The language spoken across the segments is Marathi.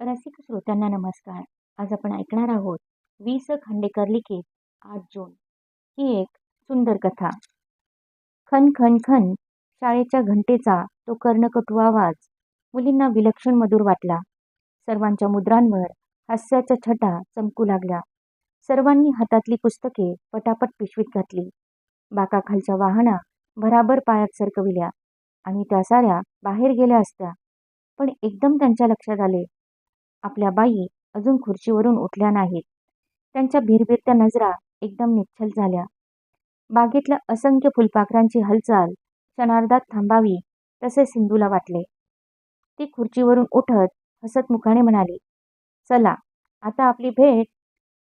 रसिक श्रोत्यांना नमस्कार. आज आपण ऐकणार आहोत वी स खांडेकर लिखित आठ जून. ही एक सुंदर कथा. खन खन खन शाळेच्या घंटेचा तो कर्णकटू आवाज मुलींना विलक्षण मधुर वाटला. सर्वांच्या मुद्रांवर हास्याच्या छटा चमकू लागल्या सर्वांनी हातातली पुस्तके पटापट पिशवीत घातली. बाकाखालच्या वाहना भराभर पायात सरकविल्या आणि त्या साऱ्या बाहेर गेल्या असत्या. पण एकदम त्यांच्या लक्षात आले आपल्या बाई अजून खुर्चीवरून उठल्या नाहीत. त्यांच्या भिरभिरत्या नजरा एकदम निच्छल झाल्या. बागेतल्या असंख्य फुलपाखरांची हालचाल क्षणार्धात थांबावी तसे सिंधूला वाटले. ती खुर्चीवरून उठत हसत मुखाने म्हणाली चला आता आपली भेट.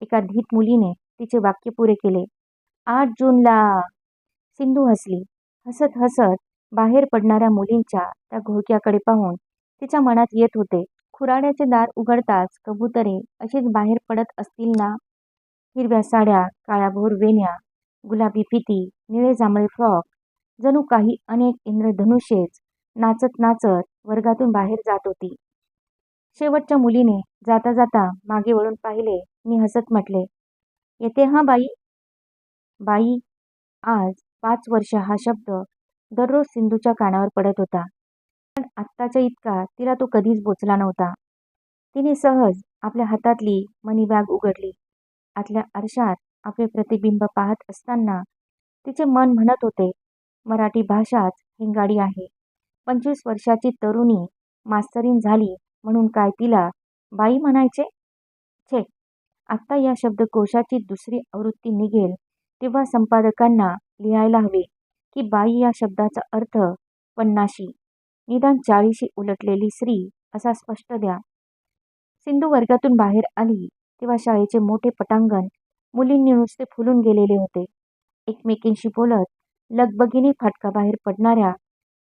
एका धीट मुलीने तिचे वाक्य पुरे केले. आठ जूनला. सिंधू हसली. हसत हसत बाहेर पडणाऱ्या मुलींच्या त्या घोळक्याकडे पाहून तिच्या मनात येत होते खुराड्याचे दार उघडताच कबुतरे अशीच बाहेर पडत असतील ना? हिरव्या साड्या काळ्याभोर वेण्या गुलाबी फिती निळे जांभळे फ्रॉक जणू काही अनेक इंद्रधनुष्येच नाचत नाचत वर्गातून बाहेर जात होती. शेवटच्या मुलीने जाता जाता मागे वळून पाहिले. मी हसत म्हटले येते हा बाई? बाई आज पाच वर्ष हा शब्द दररोज सिंधूच्या कानावर पडत होता. पण आत्ताच्या इतका तिला तो कधीच बोचला नव्हता. तिने सहज आपल्या हातातली मनी बॅग उघडली. आतल्या आरशात आपले प्रतिबिंब पाहत असताना तिचे मन म्हणत होते मराठी भाषाच हिंगाडी आहे. पंचवीस वर्षाची तरुणी मास्तरीन झाली म्हणून काय तिला बाई म्हणायचे? छे आत्ता या शब्दकोशाची दुसरी आवृत्ती निघेल तेव्हा संपादकांना लिहायला हवे की बाई या शब्दाचा अर्थ पन्नाशी. निदान चाळीशी उलटलेली स्त्री असा स्पष्ट द्या. सिंधू वर्गातून बाहेर आली तेव्हा शाळेचे मोठे पटांगण मुलींनी नुसते फुलून गेलेले होते. एकमेकींशी बोलत लगबगीने फाटका बाहेर पडणाऱ्या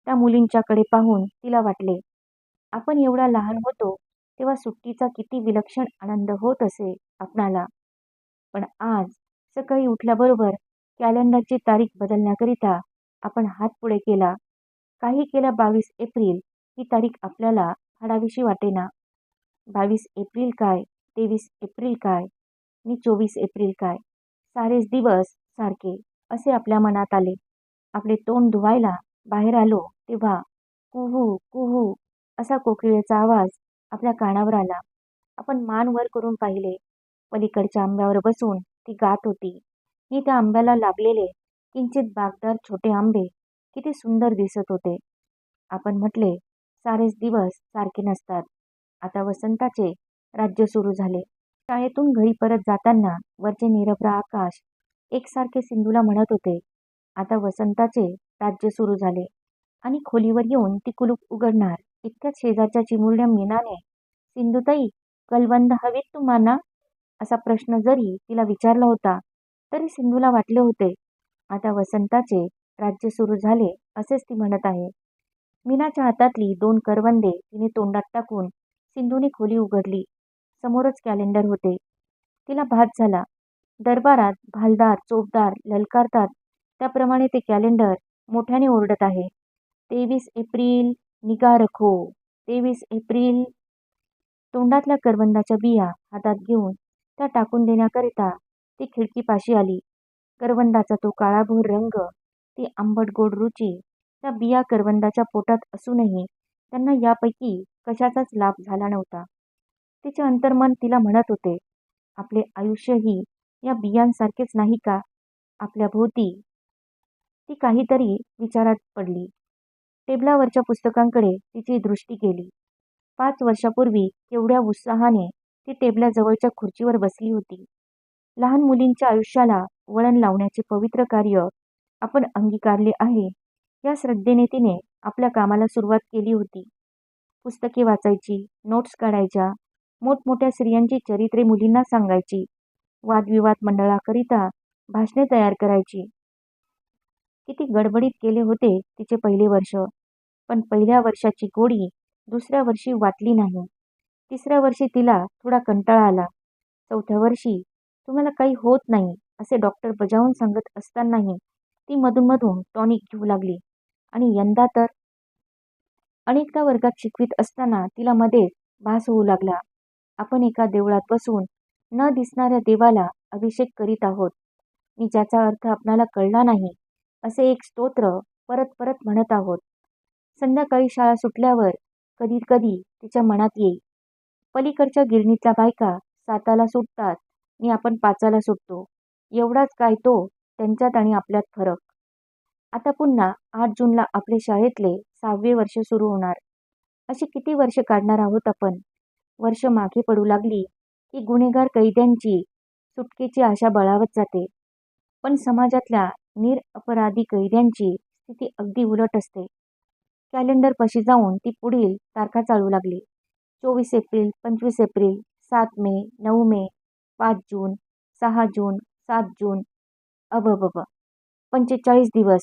त्या मुलींच्याकडे पाहून तिला वाटले आपण एवढा लहान होतो तेव्हा सुट्टीचा किती विलक्षण आनंद होत असे आपणाला. पण आज सकाळी उठल्याबरोबर कॅलेंडरची तारीख बदलण्याकरिता आपण हात पुढे केला काही केल्या बावीस एप्रिल ही तारीख आपल्याला फाडावीशी वाटेना. बावीस एप्रिल काय? तेवीस एप्रिल काय? मी चोवीस एप्रिल काय? सारेच दिवस सारखे असे आपल्या मनात आले. आपले तोंड धुवायला बाहेर आलो तेव्हा कुहू कुहू असा कोकिळेचा आवाज आपल्या कानावर आला. आपण मान वर करून पाहिले. पलीकडच्या आंब्यावर बसून ती गात होती. मी त्या आंब्याला लागलेले किंचित बागदार छोटे आंबे किती सुंदर दिसत होते. आपण म्हटले सारेच दिवस सारखे नसतात. आता वसंताचे राज्य सुरू झाले. शाळेतून घरी परत जाताना वरचे निरभ्र आकाश एकसारखे सिंधूला म्हणत होते. आता वसंताचे राज्य सुरू झाले आणि खोलीवर येऊन ती कुलूप उघडणार. इतक्याच शेजारच्या चिमुरड्या मीनाने सिंधुताई कलबंद हवेत तुम्हाला असा प्रश्न जरी तिला विचारला होता तरी सिंधूला वाटले होते. आता वसंताचे राज्य सुरू झाले असेच ती म्हणत आहे. मीनाच्या हातातली दोन करवंदे तिने तोंडात टाकून सिंधूने खोली उघडली. समोरच कॅलेंडर होते. तिला भात झाला. दरबारात भालदार चोपदार ललकारतात. त्याप्रमाणे ते कॅलेंडर मोठ्याने ओरडत आहे. तेवीस एप्रिल निगा रखो. तेवीस एप्रिल. तोंडातल्या करवंदाच्या बिया हातात घेऊन त्या टाकून देण्याकरिता ती खिडकीपाशी आली. करवंदाचा तो काळाभोर रंग ती आंबट गोड रुची त्या बिया करवंदाच्या पोटात असूनही त्यांना यापैकी कशाचाच लाभ झाला नव्हता. तिचे अंतर्मन तिला म्हणत होते आपले आयुष्यही या बियांसारखेच नाही का? आपल्या भोवती. ती काहीतरी विचारात पडली. टेबलावरच्या पुस्तकांकडे तिची दृष्टी गेली. पाच वर्षापूर्वी केवढ्या उत्साहाने ती टेबलाजवळच्या खुर्चीवर बसली होती. लहान मुलींच्या आयुष्याला वळण लावण्याचे पवित्र कार्य आपण अंगीकारले आहे. या श्रद्धेने तिने आपल्या कामाला सुरुवात केली होती. पुस्तके वाचायची नोट्स काढायच्या मोठमोठ्या स्त्रियांची चरित्रे मुलींना सांगायची वादविवाद मंडळाकरिता भाषणे तयार करायची. किती गडबडीत केले होते तिचे पहिले वर्ष पण पहिल्या वर्षाची गोडी दुसऱ्या वर्षी वाटली नाही. तिसऱ्या वर्षी तिला थोडा कंटाळा आला. चौथ्या वर्षी तुम्हाला काही होत नाही असे डॉक्टर बजावून सांगत असतानाही ती मधूनमधून टॉनिक घेऊ लागली. आणि यंदा तर अनेकदा वर्गात शिकवित असताना तिला मध्येच भास होऊ लागला. आपण एका देवळात बसून न दिसणाऱ्या देवाला अभिषेक करीत आहोत. मी ज्याचा अर्थ आपणाला कळला नाही असे एक स्तोत्र परत परत म्हणत आहोत. संध्याकाळी शाळा सुटल्यावर कधी कधी तिच्या मनात येई पलीकडच्या गिरणीतल्या बायका साताला सुटतात आणि आपण पाचाला सुटतो. एवढाच काय तो त्यांच्यात आणि आपल्यात फरक. आता पुन्हा आठ जूनला आपले शाळेतले सहावे वर्ष सुरू होणार. अशी किती वर्ष काढणार आहोत आपण? वर्ष मागे पडू लागली की गुन्हेगार कैद्यांची सुटकेची आशा बळावत जाते. पण समाजातल्या निरअपराधी कैद्यांची स्थिती अगदी उलट असते. कॅलेंडरपाशी जाऊन ती पुढील तारखा चालू लागली. चोवीस एप्रिल पंचवीस एप्रिल सात मे नऊ मे पाच जून सहा जून सात जून अबबब पंचेचाळीस दिवस.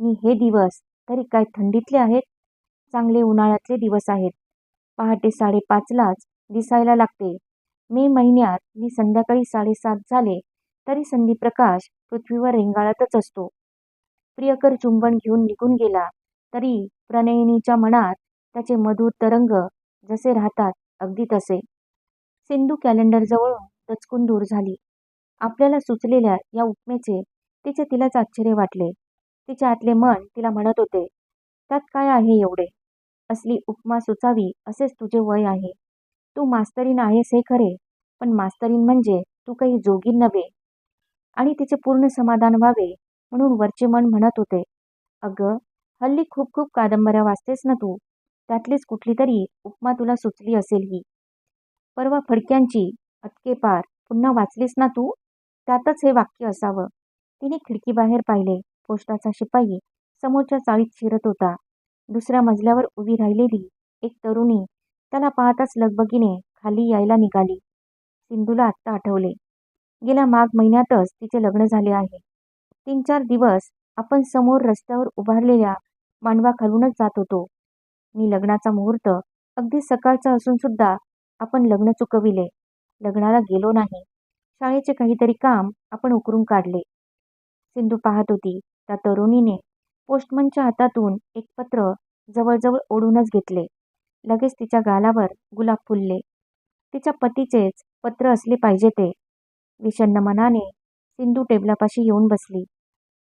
मी हे दिवस तरी काय थंडीतले आहेत? चांगले उन्हाळ्यातले दिवस आहेत. पहाटे साडेपाचलाच दिसायला लागते. मे महिन्यात मी संध्याकाळी साडेसात झाले तरी संधीप्रकाश पृथ्वीवर रेंगाळतच असतो. प्रियकर चुंबन घेऊन निघून गेला तरी प्रणयिनीच्या मनात त्याचे मधुर तरंग जसे राहतात अगदी तसे. सिंधू कॅलेंडरजवळून दचकून दूर झाली. आपल्याला सुचलेल्या या उपमेचे तिचे तिलाच आश्चर्य वाटले. तिच्या आतले मन तिला म्हणत होते त्यात काय आहे एवढे? असली उपमा सुचावी असेच तुझे वय आहे. तू मास्तरीन आहेस हे खरे पण मास्तरीन म्हणजे तू काही जोगीन नव्हे. आणि तिचे पूर्ण समाधान व्हावे म्हणून वरचे मन म्हणत होते अगं हल्ली खूप खूप कादंबऱ्या वाचतेस ना तू? त्यातलीच कुठली तरी उपमा तुला सुचली असेल ही. परवा फडक्यांची अटके पार पुन्हा वाचलीस ना तू? त्यातच हे वाक्य असावं. तिने खिडकीबाहेर पाहिले. पोस्टाचा शिपाई समोरच्या चाळीत शिरत होता. दुसऱ्या मजल्यावर उभी राहिलेली एक तरुणी त्याला पाहताच लगबगीने खाली यायला निघाली. सिंधूला आत्ता आठवले. गेल्या माघ महिन्यातच तिचे लग्न झाले आहे. तीन चार दिवस आपण समोर रस्त्यावर उभारलेल्या मांडवाखालूनच जात होतो. मी लग्नाचा मुहूर्त अगदी सकाळचा असून सुद्धा आपण लग्न चुकविले. लग्नाला गेलो नाही. शाळेचे काहीतरी काम आपण उकरून काढले. सिंधू पाहत होती त्या तरुणीने पोस्टमनच्या हातातून एक पत्र जवळजवळ ओढूनच घेतले. लगेच तिच्या गालावर गुलाब फुलले. तिच्या पतीचेच पत्र असले पाहिजे ते. विषण्ण मनाने सिंधू टेबलापाशी येऊन बसली.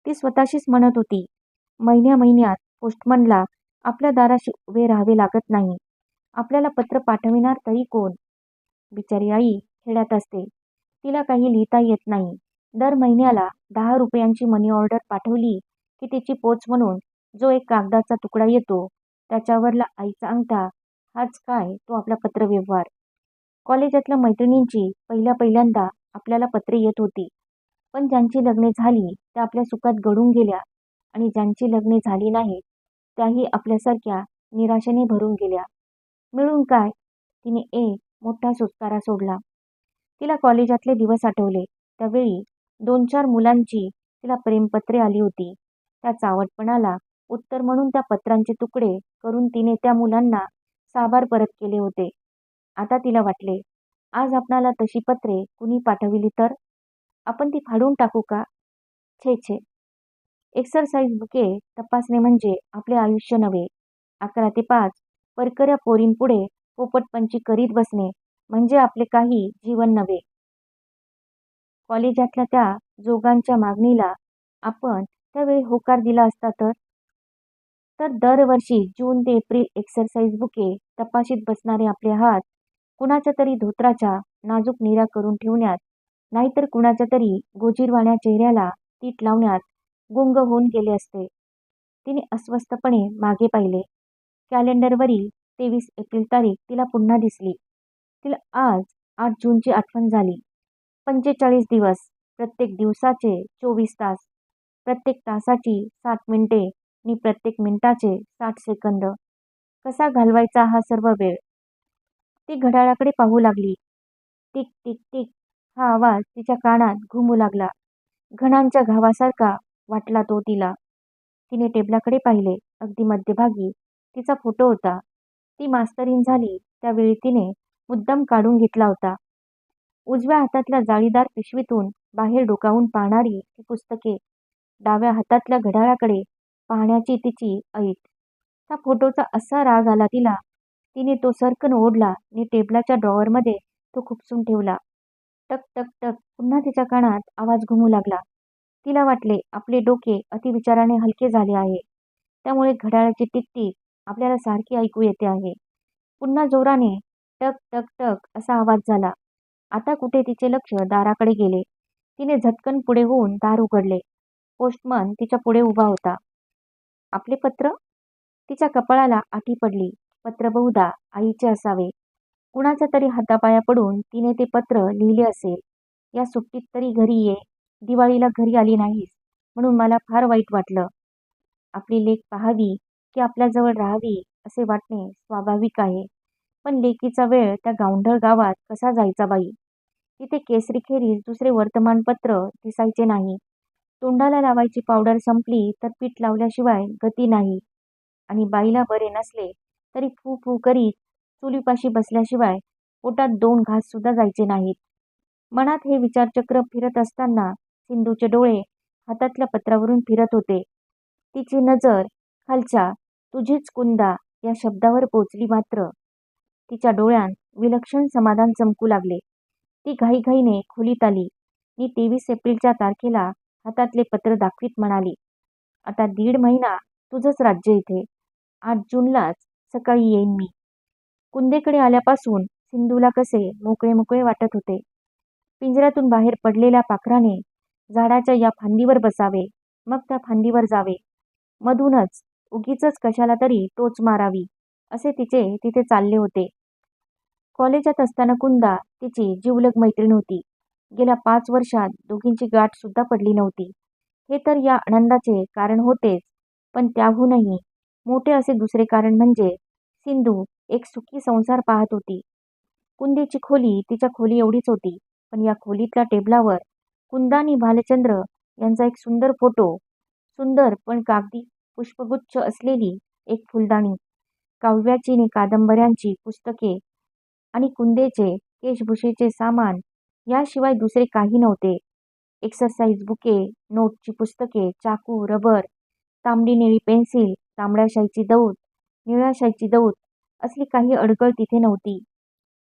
ती स्वतःशीच म्हणत होती महिन्या महिन्यात पोस्टमनला आपल्या दाराशी उभे राहावे लागत नाही. आपल्याला पत्र पाठविणार तरी कोण? बिचारी आई खेड्यात असते. तिला काही लिहिता येत नाही. दर महिन्याला दहा रुपयांची मनी ऑर्डर पाठवली की तिची पोच म्हणून जो एक कागदाचा तुकडा येतो त्याच्यावरला आईचा अंगठा हाच काय तो आपला पत्रव्यवहार. कॉलेजातल्या मैत्रिणींची पहिल्या पहिल्यांदा आपल्याला पत्रे येत होती. पण ज्यांची लग्ने झाली त्या आपल्या सुखात घडून गेल्या आणि ज्यांची लग्ने झाली नाहीत त्याही आपल्यासारख्या निराशेने भरून गेल्या. मिळून काय? तिने एक मोठा सुस्कारा सोडला. तिला कॉलेजातले दिवस आठवले. त्यावेळी दोन चार मुलांची तिला प्रेमपत्रे आली होती. त्या चावटपणाला उत्तर म्हणून त्या पत्रांचे तुकडे करून तिने त्या मुलांना साबार परत केले होते. आता तिला वाटले आज आपणाला तशी पत्रे कुणी पाठविली तर? आपण ती फाडून टाकू का? छे छे. एक्सरसाइज बुके तपासणे म्हणजे आपले आयुष्य नव्हे. अकरा ते पाच. परकऱ्या पोरींपुढे पोपटपंची करीत बसणे म्हणजे आपले काही जीवन नव्हे. कॉलेजातल्या त्या जोगांच्या मागणीला आपण त्यावेळी होकार दिला असता तर? तर दरवर्षी जून ते एप्रिल एक्सरसाइज बुके तपाशीत बसणारे आपले हात कुणाच्या तरी धोत्राच्या नाजूक निरा करून ठेवण्यात नाहीतर कुणाच्या तरी गोजीरवाण्या चेहऱ्याला तीट लावण्यात गुंग होऊन गेले असते. तिने अस्वस्थपणे मागे पाहिले. कॅलेंडरवरील तेवीस एप्रिल तारीख तिला पुन्हा दिसली. तिला आज आठ जूनची आठवण झाली. पंचेचाळीस दिवस प्रत्येक दिवसाचे चोवीस तास. प्रत्येक तासाची सात मिनिटे आणि प्रत्येक मिनिटाचे साठ सेकंद. कसा घालवायचा हा सर्व वेळ? ती घड्याळाकडे पाहू लागली. टिक टिक टिक हा आवाज तिच्या कानात घुमू लागला. घणांच्या घावासारखा वाटला तो तिला. तिने टेबलाकडे पाहिले. अगदी मध्यभागी तिचा फोटो होता. ती मास्तरीन झाली. त्यावेळी तिने मुद्दाम काढून घेतला होता. उजव्या हातातल्या जाळीदार पिशवीतून बाहेर डोकावून पाहणारी ती पुस्तके डाव्या हातातल्या घड्याळाकडे पाहण्याची तिची ऐट त्या फोटोचा असा राग आला तिला तिने तो सरकन ओढला आणि टेबलाच्या ड्रॉवरमध्ये तो खुपसून ठेवला. टक टक टक पुन्हा तिच्या कानात आवाज घुमू लागला. तिला वाटले आपले डोके अतिविचाराने हलके झाले आहे. त्यामुळे घड्याळाची टिकटिक आपल्याला सारखी ऐकू येते आहे. पुन्हा जोराने टक टक टक असा आवाज झाला. आता कुठे तिचे लक्ष दाराकडे गेले. तिने झटकन पुढे होऊन दार उघडले. पोस्टमन तिच्या पुढे उभा होता. आपले पत्र? तिच्या कपाळाला आठी पडली. पत्र बहुधा आईचे असावे. कुणाच्या तरी हातापाया पडून तिने ते पत्र लिहिले असेल. या सुट्टीत तरी घरी ये. दिवाळीला घरी आली नाहीस. म्हणून मला फार वाईट वाटलं. आपली लेख पाहावी की आपल्याजवळ राहावी असे वाटणे स्वाभाविक आहे. पण लेकीचा वेळ त्या गावंढळ गावात कसा जायचा बाई? तिथे केसरीखेरीज दुसरे वर्तमानपत्र दिसायचे नाही. तोंडाला लावायची पावडर संपली तर पीठ लावल्याशिवाय गती नाही. आणि बाईला बरे नसले तरी फू फू करीत चुलीपाशी बसल्याशिवाय पोटात दोन घास सुद्धा जायचे नाहीत. मनात हे विचारचक्र फिरत असताना सिंधूचे डोळे हातातल्या पत्रावरून फिरत होते. तिची नजर खालच्या तुझीच कुंदा या शब्दावर पोचली मात्र तिच्या डोळ्यांत विलक्षण समाधान चमकू लागले. ती घाईघाईने खोलीत आली. मी तेवीस एप्रिलच्या तारखेला हातातले पत्र दाखवीत म्हणाली आता दीड महिना तुझंच राज्य इथे. आठ जूनलाच सकाळी येईन मी. कुंदेकडे आल्यापासून सिंधूला कसे मोकळे मोकळे वाटत होते. पिंजऱ्यातून बाहेर पडलेल्या पाखराने झाडाच्या या फांदीवर बसावे मग त्या फांदीवर जावे. मधूनच उगीच कशाला तरी टोच मारावी. असे तिचे तिथे चालले होते. कॉलेजात असताना कुंदा तिची जीवलग मैत्रीण होती. गेल्या पाच वर्षात दोघींची गाठ सुद्धा पडली नव्हती. हे तर या आनंदाचे कारण होतेच पण त्याहूनही मोठे असे दुसरे कारण म्हणजे सिंधू एक सुखी संसार पाहत होती. कुंदेची खोली तिच्या खोली एवढीच होती पण या खोलीतल्या टेबलावर कुंदा आणि भालचंद्र यांचा एक सुंदर फोटो सुंदर पण कागदी पुष्पगुच्छ असलेली एक फुलदाणी काव्याची आणि कादंबऱ्यांची पुस्तके आणि कुंदेचे केशभूषेचे सामान याशिवाय दुसरे काही नव्हते. एक्सरसाइज बुके नोटची पुस्तके चाकू रबर तांबडी निळी पेन्सिल तांबड्या शाईची दौत निळ्या शाईची दौत असली काही अडगळ तिथे नव्हती.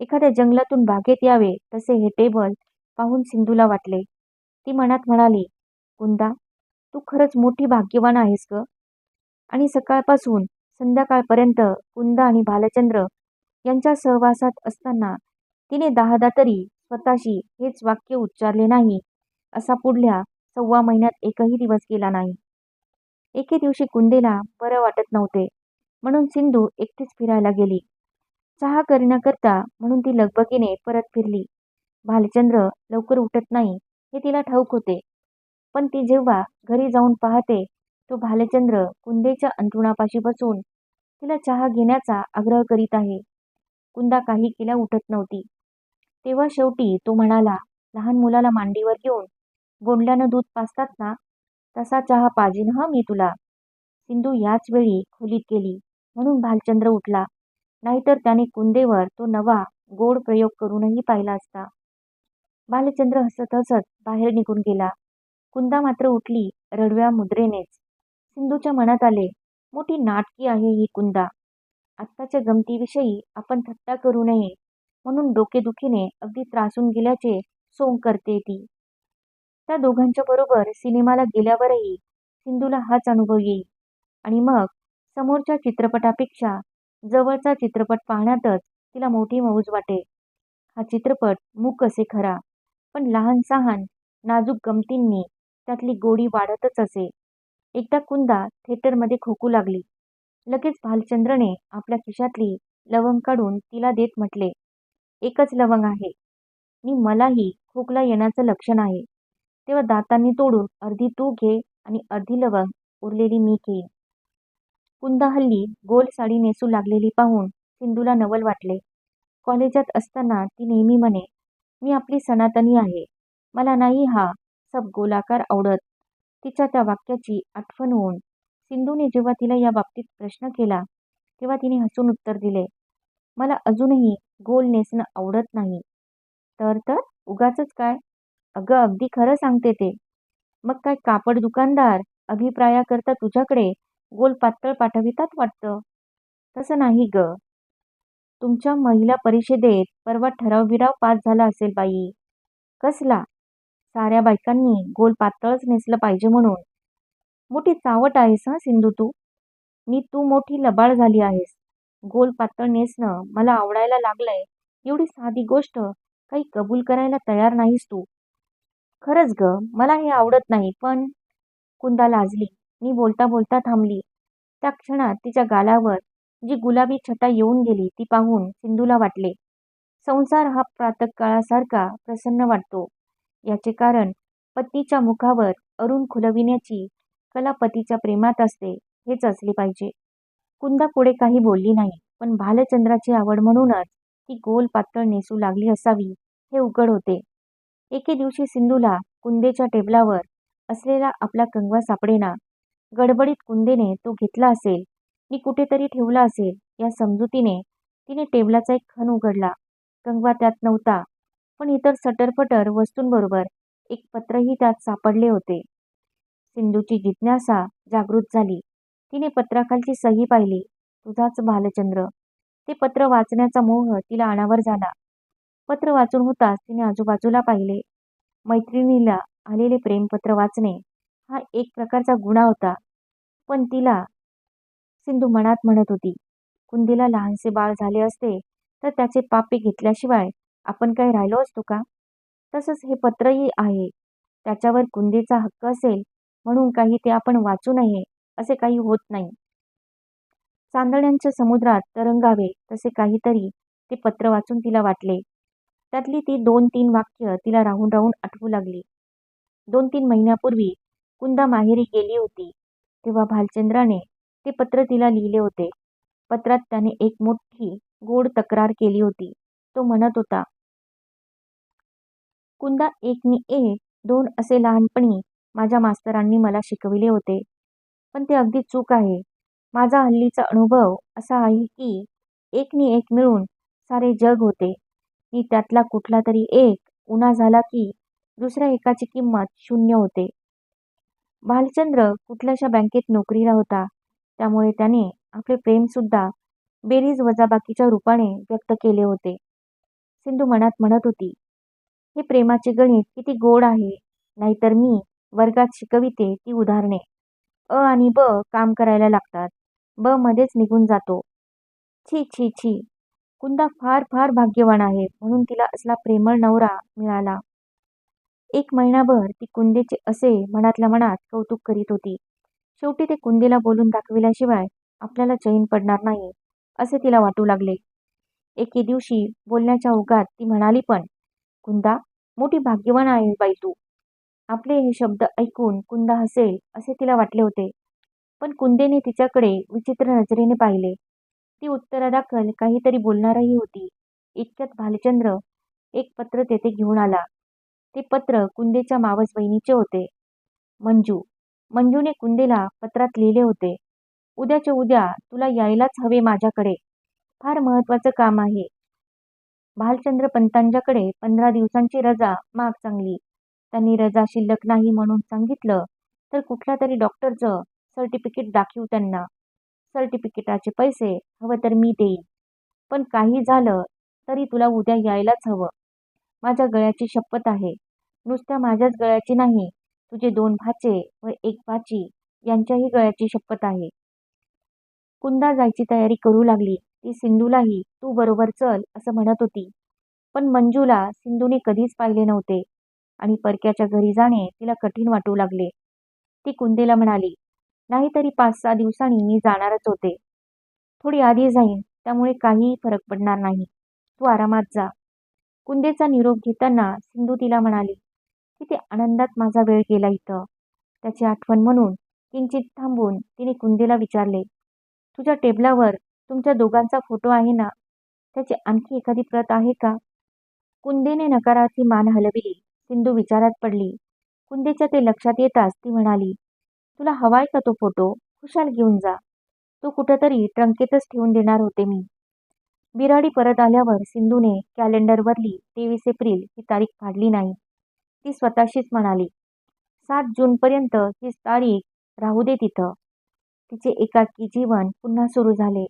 एखाद्या जंगलातून बागेत यावे तसे हे टेबल पाहून सिंधूला वाटले. ती मनात म्हणाली कुंदा तू खरंच मोठी भाग्यवान आहेस ग. आणि सकाळपासून संध्याकाळपर्यंत कुंदा आणि भालचंद्र यांच्या सहवासात असताना तिने दहादा तरी स्वतःशी हेच वाक्य उच्चारले नाही असा पुढल्या सव्वा महिन्यात एकही दिवस गेला नाही. एके दिवशी कुंदेला बरं वाटत नव्हते म्हणून सिंधू एकटीच फिरायला गेली. चहा करण्याकरता म्हणून ती लगबगीने परत फिरली. भालचंद्र लवकर उठत नाही हे तिला ठाऊक होते. पण ती जेव्हा घरी जाऊन पाहते तो भालचंद्र कुंदेच्या अंथरुणापाशी बसून तिला चहा घेण्याचा आग्रह करीत आहे. कुंदा काही केल्या उठत नव्हती. तेव्हा शेवटी तो म्हणाला लहान मुलाला मांडीवर घेऊन गोंडल्यानं दूध पाजतात ना? तसा चहा पाजीन ह मी तुला. सिंधू याच वेळी खोलीत गेली म्हणून भालचंद्र उठला. नाहीतर त्याने कुंदेवर तो नवा गोड प्रयोग करूनही पाहिला असता. भालचंद्र हसत हसत बाहेर निघून गेला. कुंदा मात्र उठली रडव्या मुद्रेनेच. सिंधूच्या मनात आले मोठी नाटकी आहे ही कुंदा. आत्ताच्या गमतीविषयी आपण थट्टा करू नये म्हणून डोकेदुखीने अगदी त्रासून गेल्याचे सोंग करते ती. त्या दोघांच्या बरोबर सिनेमाला गेल्यावरही सिंधूला हाच अनुभव येईल. आणि मग समोरच्या चित्रपटापेक्षा जवळचा चित्रपट पाहण्यातच तिला मोठी मौज वाटे. हा चित्रपट मूक असे खरा पण लहान सहान नाजूक गमतींनी त्यातली गोडी वाढतच असे. एकदा कुंदा थिएटरमध्ये खोकू लागली. लगेच भालचंद्रने आपल्या खिशातली लवंग काढून तिला देत म्हटले एकच लवंग आहे. नि मलाही खोकला येण्याचं लक्षण आहे. तेव्हा दातांनी तोडून अर्धी तू घे आणि अर्धी लवंग उरलेली मी घेईन कुंदा हल्ली गोल साडी नेसू लागलेली पाहून सिंधूला नवल वाटले. कॉलेजात असताना ती नेहमी म्हणे मी आपली सनातनी आहे. मला नाही हा सब गोलाकार आवडत. तिच्या त्या वाक्याची आठवण होऊन सिंधूने जेव्हा तिला या बाबतीत प्रश्न केला तेव्हा तिने हसून उत्तर दिले मला अजूनही गोल नेसणं आवडत नाही. तर तर? उगाच काय? अगं अगदी खरं सांगते ते. मग काय कापड दुकानदार अभिप्रायाकरता तुझ्याकडे गोल पातळ पाठवितात वाटतं? तसं नाही ग. तुमच्या महिला परिषदेत परवा ठराव बिराव पास झाला असेल बाई. कसला? साऱ्या बायकांनी गोल पातळच नेसलं पाहिजे म्हणून. मोठी चावट आहेस हं सिंधू तू? मी तू मोठी लबाड झाली आहेस. गोल पातळ नेसणं मला आवडायला लागलंय. एवढी साधी गोष्ट काही कबूल करायला तयार नाहीस तू. खरंच ग मला हे आवडत नाही पण कुंदा लाजली. मी बोलता बोलता थांबली. त्या क्षणात तिच्या गालावर जी गुलाबी छटा येऊन गेली ती पाहून सिंधूला वाटले. संसार हा प्रातःकाळासारखा प्रसन्न वाटतो. याचे कारण पत्नीच्या मुखावर अरुण खुलविण्याची कला पतीच्या प्रेमात असते हेच असले पाहिजे. कुंदा पुढे काही बोलली नाही पण भालचंद्राची आवड म्हणूनच ती गोल पातळ नेसू लागली असावी हे उघड होते. एके दिवशी सिंधूला कुंदेच्या टेबलावर असलेला आपला कंगवा सापडेना गडबडीत कुंदेने तो घेतला असेल मी कुठेतरी ठेवला असेल या समजुतीने तिने टेबलाचा एक खण उघडला. कंगवा त्यात नव्हता पण इतर सटरफटर वस्तूंबरोबर एक पत्रही त्यात सापडले होते. सिंधूची जिज्ञासा जागृत झाली. तिने पत्राखालची सही पाहिली. तुझाच भालचंद्र. ते पत्र वाचण्याचा मोह तिला अनावर झाला. पत्र वाचून होताच तिने आजूबाजूला पाहिले. मैत्रिणीला आलेले प्रेमपत्र वाचणे हा एक प्रकारचा गुन्हा होता. पण तिला सिंधू मनात म्हणत होती कुंदीला लहानसे बाळ झाले असते तर त्याचे पापे घेतल्याशिवाय आपण काही राहिलो असतो का? तसंच हे पत्रही आहे. त्याच्यावर कुंदीचा हक्क असेल म्हणून काही ते आपण वाचू नये असे काही होत नाही. चांदण्यांच्या समुद्रात तरंगावे तसे काहीतरी ते पत्र वाचून तिला वाटले. त्यातली ती दोन तीन वाक्य तिला राहून राहून आठवू लागली. दोन तीन महिन्यापूर्वी कुंदा माहेरी गेली होती. तेव्हा भालचंद्राने ते पत्र तिला लिहिले होते. पत्रात त्याने एक मोठी गोड तक्रार केली होती. तो म्हणत होता कुंदा एकनी एक दोन असे लहानपणी माझ्या मास्तरांनी मला शिकविले होते. पण ते अगदी चूक आहे. माझा हल्लीचा अनुभव असा आहे की एकनी एक मिळून सारे जग होते. मी त्यातला कुठला तरी एक उन्हा झाला की दुसऱ्या एकाची किंमत शून्य होते. भालचंद्र कुठल्याशा बँकेत नोकरीला होता. त्यामुळे त्याने आपले प्रेमसुद्धा बेरीज वजाबाकीच्या रूपाने व्यक्त केले होते. सिंधू मनात म्हणत होती हे प्रेमाचे गणित किती गोड आहे नाहीतर मी वर्गात शिकविते ती उदाहरणे. अ आणि ब काम करायला लागतात. ब मध्येच निघून जातो. छी छी छी. कुंदा फार फार भाग्यवान आहे म्हणून तिला असला प्रेमळ नवरा मिळाला. एक महिनाभर ती कुंदेचे असे मनातल्या मनात कौतुक करीत होती. शेवटी ते कुंदेला बोलून दाखविल्याशिवाय आपल्याला चैन पडणार नाही असे तिला वाटू लागले. एके दिवशी बोलण्याच्या ओघात ती म्हणाली पण कुंदा मोठी भाग्यवान आहे बाई तू. आपले हे शब्द ऐकून कुंदा हसेल असे तिला वाटले होते. पण कुंदेने तिच्याकडे विचित्र नजरेने पाहिले. ती उत्तरादाखल काहीतरी बोलणारही होती. इतक्यात भालचंद्र एक पत्र तेथे घेऊन आला. ते पत्र कुंदेच्या मावस बहिणीचे होते. मंजू मंजूने कुंदेला पत्रात लिहिले होते. उद्याच्या उद्या तुला यायलाच हवे माझ्याकडे. फार महत्वाचं काम आहे. भालचंद्र पंतांच्याकडे पंधरा दिवसांची रजा माग चांगली. त्यांनी रजा शिल्लक नाही म्हणून सांगितलं तर कुठल्या तरी डॉक्टरचं सर्टिफिकेट दाखवू त्यांना. सर्टिफिकेटाचे पैसे हवं तर मी देईन. पण काही झालं तरी तुला उद्या यायलाच हवं. माझ्या गळ्याची शपथ आहे. नुसत्या माझ्याच गळ्याची नाही तुझे दोन भाचे व एक भाची यांच्याही गळ्याची शपथ आहे. कुंदा जायची तयारी करू लागली. ती सिंधूलाही तू बरोबर चल असं म्हणत होती. पण मंजूला सिंधूने कधीच पाहिले नव्हते आणि परक्याच्या घरी जाणे तिला कठीण वाटू लागले. ती कुंदेला म्हणाली नाहीतरी पाच सहा दिवसांनी मी जाणारच होते. थोडी आधी जाईन त्यामुळे काहीही फरक पडणार नाही. तू आरामात जा. कुंदेचा निरोप घेताना सिंधू तिला म्हणाली किती आनंदात माझा वेळ गेला इथं. त्याची आठवण म्हणून किंचित थांबून तिने कुंदेला विचारले तुझ्या टेबलावर तुमच्या दोघांचा फोटो आहे ना? त्याची आणखी एखादी प्रत आहे का? कुंदेने नकारार्थी मान हलविली. सिंधू विचारात पडली. कुंदेच्या ते लक्षात येताच ती म्हणाली तुला हवाय का तो फोटो? खुशाल घेऊन जा. तो कुठंतरी ट्रंकेतच ठेवून देणार होते मी. बिराडी परत आल्यावर सिंधूने कॅलेंडरवरली तेवीस एप्रिल ही तारीख काढली नाही. ती स्वतःशीच म्हणाली सात जूनपर्यंत हीच तारीख राहू दे तिथं. तिचे एकाकी जीवन पुन्हा सुरू झाले.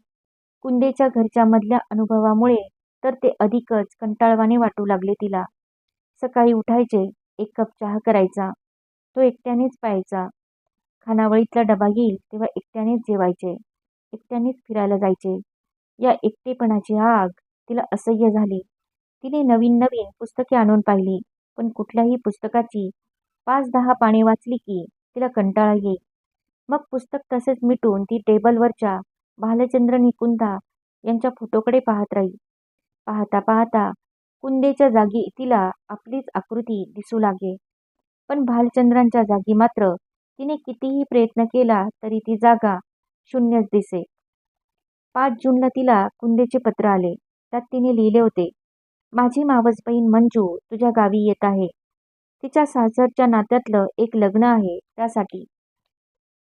कुंदेच्या घरच्या मधल्या अनुभवामुळे तर ते अधिकच कंटाळवाणे वाटू लागले तिला. सकाळी उठायचे, एक कप चहा करायचा. तो एकट्यानेच प्यायचा. खानावळीतला डबा येईल तेव्हा एकट्यानेच जेवायचे. एकट्यानेच फिरायला जायचे. या एकटेपणाची आग तिला असह्य झाली. तिने नवीन नवीन पुस्तके आणून पाहिली, पण कुठल्याही पुस्तकाची पाच दहा पाने वाचली की तिला कंटाळा येईल मग पुस्तक तसेच मिटून ती टेबलवरच्या भालचंद्र निकुंदा यांच्या फोटोकडे पाहत राही. पाहता पाहता कुंदेच्या जागी तिला आपलीच आकृती दिसू लागे. पण भालचंद्रांच्या जागी मात्र तिने कितीही प्रयत्न केला तरी ती जागा शून्यच दिसे. पाच जूनला तिला कुंदेचे पत्र आले. त्यात तिने लिहिले होते, माझी मावस बहीण मंजू तुझ्या गावी येत आहे. तिच्या सासरच्या नात्यातलं एक लग्न आहे त्यासाठी.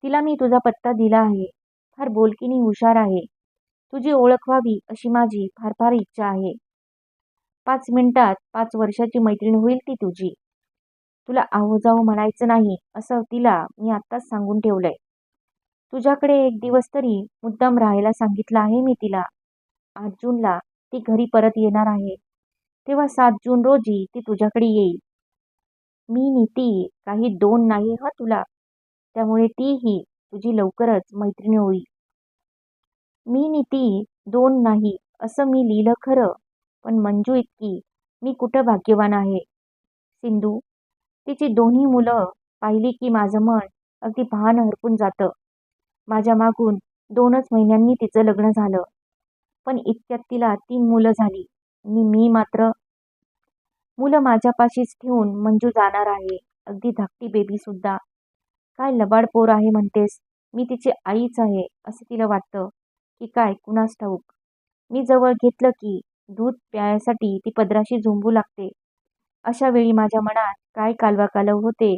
तिला मी तुझा पत्ता दिला आहे. फार बोलकीनी हुशार आहे. तुझी ओळख व्हावी अशी माझी फार फार इच्छा आहे. पाच मिनिटात पाच वर्षाची मैत्रीण होईल ती तुझी. तुला आहो जाहो म्हणायचं नाही असं तिला मी आत्ताच सांगून ठेवलंय. तुझ्याकडे एक दिवस तरी मुद्दाम राहायला सांगितलं आहे मी तिला. आठ जूनला ती घरी परत येणार आहे. तेव्हा सात जून रोजी ती तुझ्याकडे येईल. मी नीती काही दोन नाही हं तुला. त्यामुळे तीही तुझी लवकरच मैत्रीण होईल. मी नि ती दोन नाही असं मी लिहिलं खरं, पण मंजू इतकी मी कुठं भाग्यवान आहे. सिंधू, तिची दोन्ही मुलं पाहिली की माझं मन अगदी भान हरपून जातं. माझ्या मागून दोनच महिन्यांनी तिचं लग्न झालं. पण इतक्यात तिला तीन मुलं झाली आणि मी मात्र. मुलं माझ्यापाशीच ठेवून मंजू जाणार आहे. अगदी धाकटी बेबीसुद्धा काय लबाड पोर आहे म्हणतेस. मी तिची आईच आहे असं तिला वाटतं की काय कुणास ठाऊक. मी जवळ घेतलं की दूध प्यायसाठी ती पदराशी झोंबू लागते. अशा वेळी माझ्या मनात काय कालवा कालव होते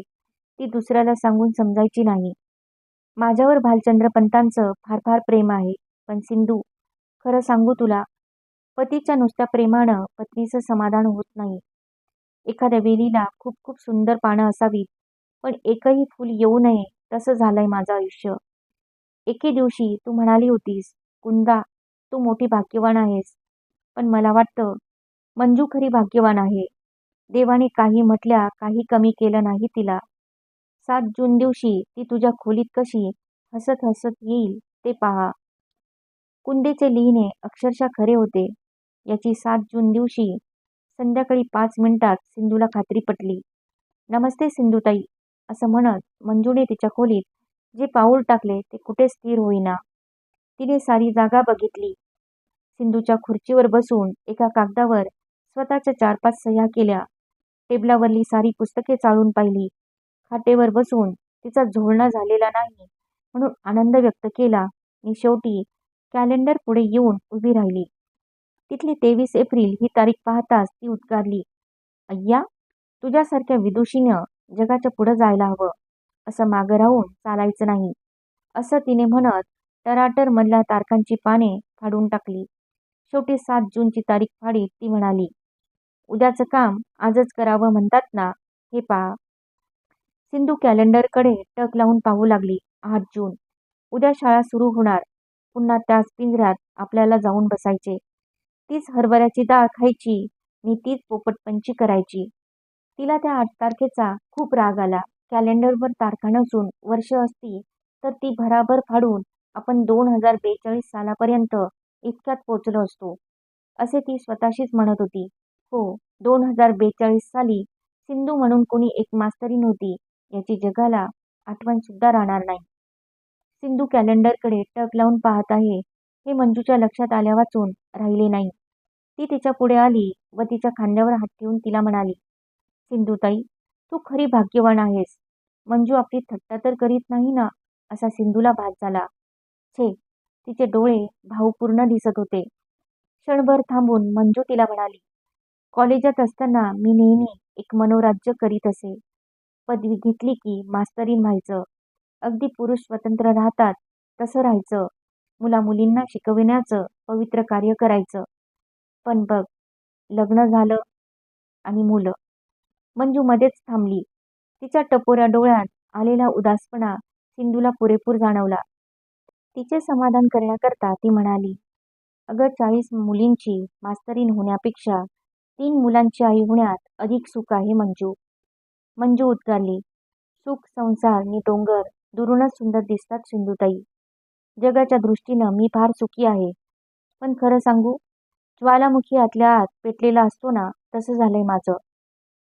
ती दुसऱ्याला सांगून समजायची नाही. माझ्यावर भालचंद्र पंतांचं फार फार प्रेम आहे. पण सिंधू, खरं सांगू तुला, पतीच्या नुसत्या प्रेमानं पत्नीचं समाधान होत नाही. एखाद्या वेलीला खूप खूप सुंदर पानं असावीत, पण एकही फूल येऊ नये तसं झालंय माझं आयुष्य. एके दिवशी तू म्हणाली होतीस, कुंदा तू मोठी भाग्यवान आहेस. पण मला वाटतं मंजू खरी भाग्यवान आहे. देवाने काही म्हटल्या काही कमी केलं नाही तिला. सात जून दिवशी ती तुझ्या खोलीत कशी हसत हसत येईल ते पहा कुंदेचे लिहिणे अक्षरशः खरे होते याची सात जून दिवशी संध्याकाळी पाच मिनिटात सिंधूला खात्री पटली. नमस्ते सिंधुताई असं म्हणत मंजूने तिच्या खोलीत जे पाऊल टाकले ते कुठे स्थिर होईना. तिने सारी जागा बघितली. सिंधूच्या खुर्चीवर बसून एका कागदावर स्वतःच्या चार पाच सह्या केल्या. टेबलावरली सारी पुस्तके चाळून पाहिली. खाटेवर बसून तिचा झोळणा झालेला नाही म्हणून आनंद व्यक्त केला आणि शेवटी कॅलेंडर पुढे येऊन उभी राहिली. तिथली तेवीस एप्रिल ही तारीख पाहताच ती उद्गारली, अय्या, तुझ्यासारख्या विदुषीनं जगाच्या पुढं जायला हवं. असं मागं राहून चालायचं नाही. असं तिने म्हणत टराटर मधल्या तारखांची पाने फाडून टाकली. शेवटी सात जूनची तारीख फाडीत ती म्हणाली, उद्याचं काम आजच करावं म्हणतात ना, हे पहा. सिंधू कॅलेंडरकडे टक लावून पाहू लागली. आठ जून. उद्या शाळा सुरू होणार. पुन्हा त्याच पिंजऱ्यात आपल्याला जाऊन बसायचे. तीच हरभऱ्याची डाळ खायची मी तीच पोपटपंची करायची. तिला त्या आठ तारखेचा खूप राग आला. कॅलेंडरवर तारखा नसून वर्ष असती तर ती भराभर फाडून आपण दोन हजार बेचाळीस सालापर्यंत इतक्यात पोचलो असतो, असे ती स्वतःशीच म्हणत होती. हो, दोन हजार बेचाळीस साली सिंधू म्हणून कोणी एक मास्तरी होती याची जगाला आठवण सुद्धा राहणार नाही. सिंधू कॅलेंडरकडे टक लावून पाहत आहे हे मंजूच्या लक्षात आल्या वाचून राहिले नाही. ती तिच्या पुढे आली व तिच्या खांद्यावर हात ठेवून तिला म्हणाली, सिंधूताई, तू खरी भाग्यवान आहेस. मंजू आपली थट्टा तर करीत नाही ना असा सिंधूला भास झाला. छे, तिचे डोळे भावपूर्ण दिसत होते. क्षणभर थांबून मंजू तिला म्हणाली, कॉलेजात असताना मी नेहमी एक मनोराज्य करीत असे. पदवी घेतली की मास्तरीण व्हायचं. अगदी पुरुष स्वतंत्र राहतात तसं राहायचं. मुलामुलींना शिकविण्याचं पवित्र कार्य करायचं. पण बघ, लग्न झालं आणि मुलं. मंजू मध्येच थांबली. तिच्या टपोऱ्या डोळ्यात आलेला उदासपणा सिंधूला पुरेपूर जाणवला. तिचे समाधान करण्याकरता ती म्हणाली, अगं चाळीस मुलींची मास्तरीन होण्यापेक्षा तीन मुलांची आई होण्यात अधिक सुख आहे मंजू मंजू उद्गारली सुख संसार नि डोंगर दुरूनच सुंदर दिसतात सिंधुताई जगाच्या दृष्टीनं मी फार सुखी आहे पण खरं सांगू ज्वालामुखी आतल्या आत पेटलेला असतो ना तसं झालंय माझं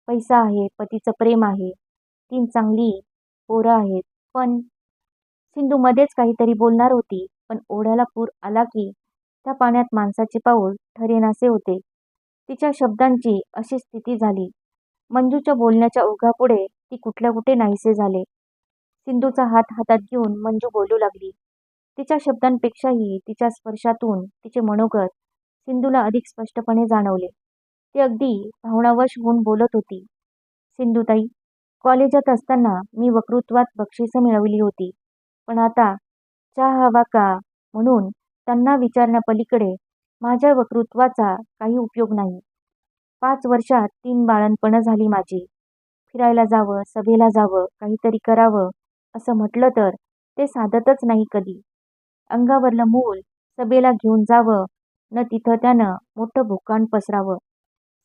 पैसा आहे पतीचं प्रेम आहे तीन चांगली पोरं आहेत. पण सिंधू मध्येच काहीतरी बोलणार होती पण ओढ्याला पूर आला की त्या पाण्यात माणसाचे पाऊल ठरेनासे होते. तिच्या शब्दांची अशी स्थिती झाली. मंजूच्या बोलण्याच्या ओघापुढे ती कुठल्या कुठे नाहीसे झाले. सिंधूचा हात हातात घेऊन मंजू बोलू लागली. तिच्या शब्दांपेक्षाही तिच्या स्पर्शातून तिचे मनोगत सिंधूला अधिक स्पष्टपणे जाणवले. ती अगदी भावनावश होऊन बोलत होती. सिंधुताई कॉलेजात असताना मी वक्तृत्वात बक्षिसं मिळवली होती. पण आता चहा हवा का म्हणून त्यांना विचारण्यापलीकडे माझ्या वक्तृत्वाचा काही उपयोग नाही. पाच वर्षात तीन बाळणपणं झाली माझी. फिरायला जावं सभेला जावं काहीतरी करावं असं म्हटलं तर ते साधतच नाही कधी. अंगावरलं मूल सभेला घेऊन जावं न तिथं त्यानं मोठं भुकाण पसरावं.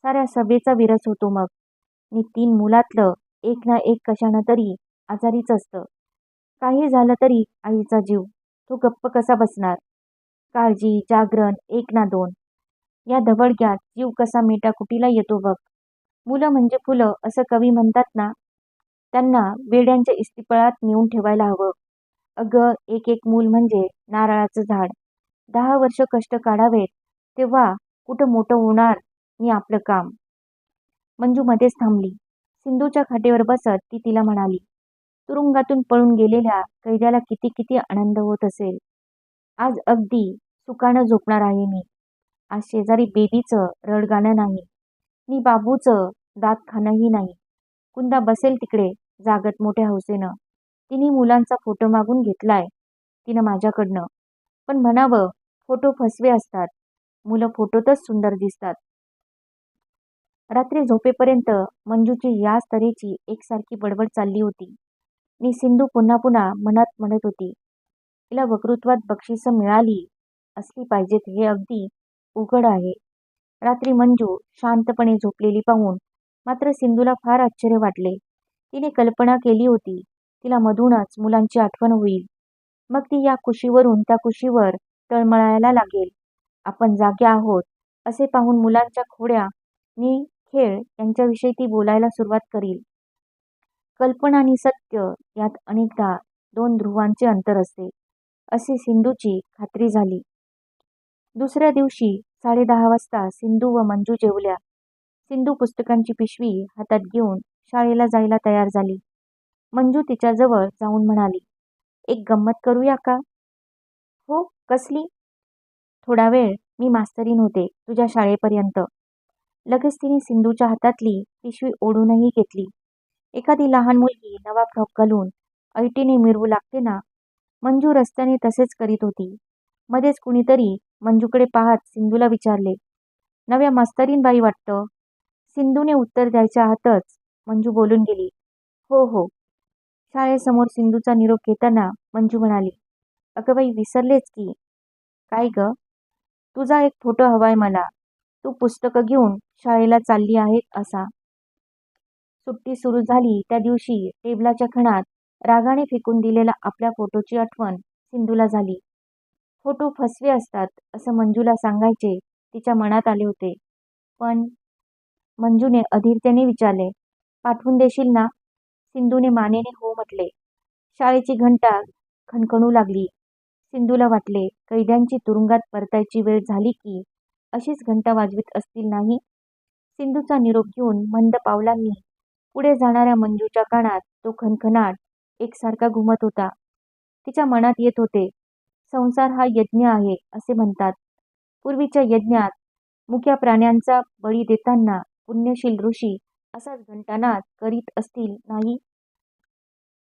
साऱ्या सभेचा विरस होतो मग. नि तीन मुलातलं एक ना एक कशानं तरी आजारीच असतं. काही झालं तरी आईचा जीव. तो गप्प कसा बसणार? काळजी जागरण एक ना दोन. या धवडग्यात जीव कसा मेटाकुटीला येतो बघ. मुलं म्हणजे फुलं असं कवी म्हणतात ना. त्यांना वेड्यांच्या इस्तिपळात नेऊन ठेवायला हवं. अगं एक एक मूल म्हणजे नारळाचं झाड. दहा वर्ष कष्ट काढावेत तेव्हा कुठं मोठं होणार? मी आपलं काम. मंजू मध्येच थांबली. सिंधूच्या खाटेवर बसत ती तिला म्हणाली तुरुंगातून पळून गेलेल्या कैद्याला किती किती आनंद होत असेल. आज अगदी सुखानं झोपणार आहे मी. आज शेजारी बेबीचं रडगाणं नाही. मी बाबूचं दात खाणंही नाही. कुंदा बसेल तिकडे जागत मोठ्या हौसेनं. तिने मुलांचा फोटो मागून घेतलाय तिनं माझ्याकडनं. पण म्हणावं फोटो फसवे असतात. मुलं फोटोतच सुंदर दिसतात. रात्री झोपेपर्यंत मंजूची याच तऱ्हेची एकसारखी बडबड चालली होती. नि सिंधू पुन्हा पुन्हा मनात म्हणत होती तिला वक्तृत्वात बक्षिसं मिळाली असली पाहिजेत हे अगदी उघड आहे. रात्री मंजू शांतपणे झोपलेली पाहून मात्र सिंधूला फार आश्चर्य वाटले. तिने कल्पना केली होती तिला मधूनच मुलांची आठवण होईल. मग ती या कुशीवरून त्या कुशीवर तळमळायला लागेल. आपण जागे आहोत असे पाहून मुलांच्या खोड्या नि खेळ यांच्याविषयी ती बोलायला सुरुवात करील. कल्पना आणि सत्य यात अनेकदा दोन ध्रुवांचे अंतर असते. असे सिंधूची खात्री झाली. दुसऱ्या दिवशी साडेदहा वाजता सिंधू व मंजू जेवल्या. सिंधू पुस्तकांची पिशवी हातात घेऊन शाळेला जायला तयार झाली. मंजू तिच्याजवळ जाऊन म्हणाली एक गंमत करूया का? हो कसली? थोडा वेळ मी मास्तरीन होते तुझ्या शाळेपर्यंत. लगेच तिने सिंधूच्या हातातली पिशवी ओढूनही घेतली. एखादी लहान मुलगी नवा फ्रॉक घालून ऐटीने मिरवू लागते ना मंजू रस्त्याने तसेच करीत होती. मध्येच कुणीतरी मंजूकडे पाहत सिंधूला विचारले नव्या मास्तरीनबाई वाटतं सिंधूने उत्तर द्यायच्या आतच मंजू बोलून गेली हो हो शाळेसमोर सिंधूचा निरोप घेताना मंजू म्हणाली अगं बाई विसरलेच की. काय ग? तुझा एक फोटो हवाय मला. तू पुस्तकं घेऊन शाळेला चालली आहेत असा. सुट्टी सुरू झाली. त्या दिवशी टेबलाच्या खणात रागाने फेकून दिलेला आपल्या फोटोची आठवण सिंधूला झाली. फोटो फसवे असतात असं मंजूला सांगायचे तिच्या मनात आले होते. पण मंजूने अधीरतेने विचारले पाठवून देशील ना? सिंधूने मानेने हो म्हटले. शाळेची घंटा खणखणू लागली. सिंधूला वाटले कैद्यांची तुरुंगात परतायची वेळ झाली की अशीच घंटा वाजवीत असतील नाही? सिंधूचा निरोप घेऊन मंद पावलांनी पुढे जाणाऱ्या मंजूच्या कानात तो खनखनाट एकसारखा घुमत होता. तिच्या मनात येत होते संसार हा यज्ञ आहे असे म्हणतात. पूर्वीच्या यज्ञात मुख्या प्राण्यांचा बळी देताना पुण्यशील ऋषी असाच घंटानाद करीत असतील नाही?